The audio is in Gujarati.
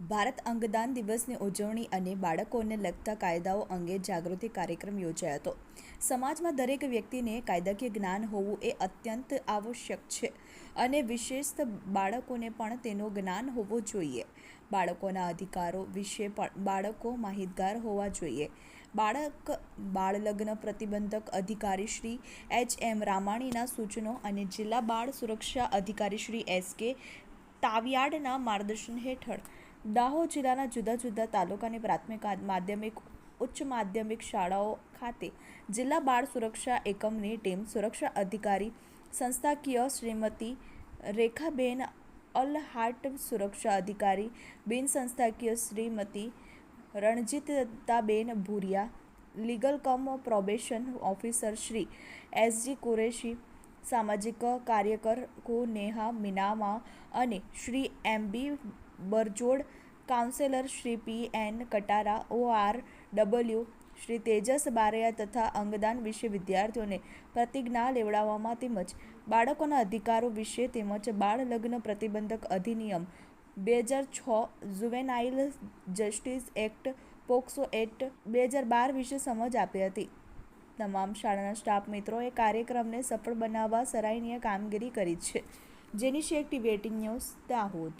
ભારત અંગદાન દિવસની ઉજવણી અને બાળકોને લગતા કાયદાઓ અંગે જાગૃતિ કાર્યક્રમ યોજાયો હતો. સમાજમાં દરેક વ્યક્તિને કાયદાકીય જ્ઞાન હોવું એ અત્યંત આવશ્યક છે અને વિશેષ બાળકોને પણ તેનું જ્ઞાન હોવું જોઈએ. બાળકોના અધિકારો વિશે પણ બાળકો માહિતગાર હોવા જોઈએ. બાળક, બાળલગ્ન પ્રતિબંધક અધિકારી શ્રી એચ એમ રામાણીના સૂચનો અને જિલ્લા બાળ સુરક્ષા અધિકારી શ્રી એસ કે તાવિયાડના માર્ગદર્શન હેઠળ દાહોદ જિલ્લાના જુદા જુદા તાલુકાની પ્રાથમિક માધ્યમિક, ઉચ્ચ માધ્યમિક શાળાઓ ખાતે જિલ્લા બાળ સુરક્ષા એકમની ટીમ સુરક્ષા અધિકારી સંસ્થાકીય શ્રીમતી રેખાબેન અલહાટ, સુરક્ષા અધિકારી બિન સંસ્થાકીય Shrimati Ranjitaben Bhuriya, legal cum probation officer Shri SG Qureshi સામાજિક કાર્યકર નેહા મીનામા અને Shri M B Barjod, counsellor Shri P N Katara O R W, Shri Tejas Baraiya તથા અંગદાન વિશે વિદ્યાર્થીઓને પ્રતિજ્ઞા લેવડાવવામાં તેમજ બાળકોના અધિકારો વિશે તેમજ બાળ લગ્ન પ્રતિબંધક અધિનિયમ બે હજાર છ juvenile justice act, POCSO act બે હજાર બાર વિશે સમજ આપી હતી. તમામ શાળાના સ્ટાફ મિત્રોએ કાર્યક્રમને સફળ બનાવવા સરાહનીય કામગીરી કરી છે. જેની Sheikh TV eighteen news Dahod.